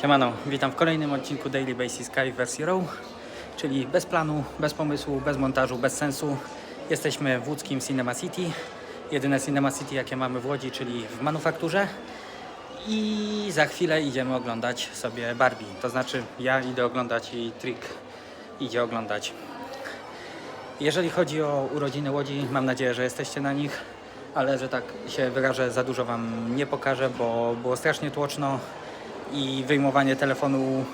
Siemano, witam w kolejnym odcinku Daily Basis Sky w wersji Raw, czyli bez planu, bez pomysłu, bez montażu, bez sensu. Jesteśmy w łódzkim Cinema City, jedyne Cinema City jakie mamy w Łodzi, czyli w manufakturze. I za chwilę idziemy oglądać sobie Barbie, to znaczy ja idę oglądać i Trick idzie oglądać. Jeżeli chodzi o urodziny Łodzi, mam nadzieję, że jesteście na nich, ale że tak się wyrażę, za dużo Wam nie pokażę, bo było strasznie tłoczno i wyjmowanie telefonu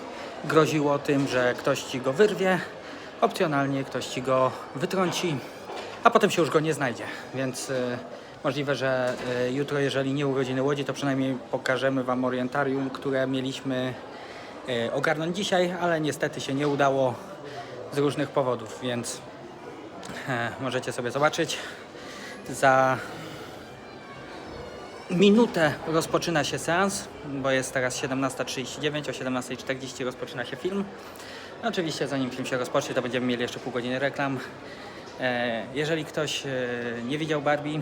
groziło tym, że ktoś Ci go wyrwie, opcjonalnie ktoś Ci go wytrąci, a potem się już go nie znajdzie, więc y, możliwe, że y, jutro, jeżeli nie urodziny Łodzi, to przynajmniej pokażemy Wam orientarium, które mieliśmy y, ogarnąć dzisiaj, ale niestety się nie udało z różnych powodów, więc E, możecie sobie zobaczyć. Za minutę rozpoczyna się seans, bo jest teraz 17.39, o 17.40 rozpoczyna się film. Oczywiście zanim film się rozpocznie, to będziemy mieli jeszcze pół godziny reklam. E, Jeżeli ktoś e, nie widział Barbie,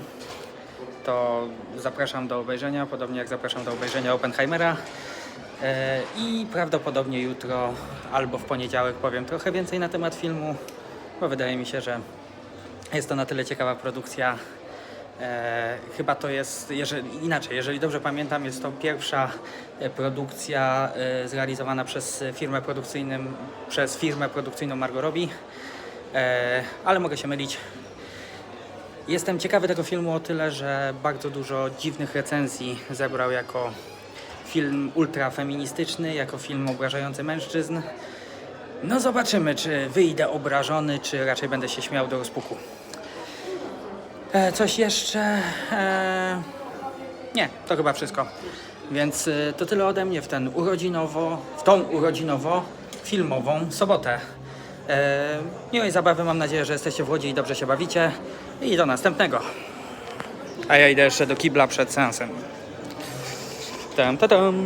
to zapraszam do obejrzenia, podobnie jak zapraszam do obejrzenia Oppenheimera. E, I prawdopodobnie jutro albo w poniedziałek powiem trochę więcej na temat filmu, bo wydaje mi się, że jest to na tyle ciekawa produkcja. E, chyba to jest, jeżeli, inaczej, jeżeli dobrze pamiętam, jest to pierwsza e, produkcja e, zrealizowana przez firmę produkcyjną, przez firmę produkcyjną Margot Robbie, e, ale mogę się mylić. Jestem ciekawy tego filmu o tyle, że bardzo dużo dziwnych recenzji zebrał jako film ultrafeministyczny, jako film obrażający mężczyzn. No zobaczymy, czy wyjdę obrażony, czy raczej będę się śmiał do rozpuku. E, coś jeszcze? E, nie, to chyba wszystko. Więc e, to tyle ode mnie w ten urodzinowo, w tą urodzinowo filmową sobotę. E, miłej zabawy, mam nadzieję, że jesteście w Łodzi i dobrze się bawicie. I do następnego. A ja idę jeszcze do kibla przed seansem. Tam, tam, tam.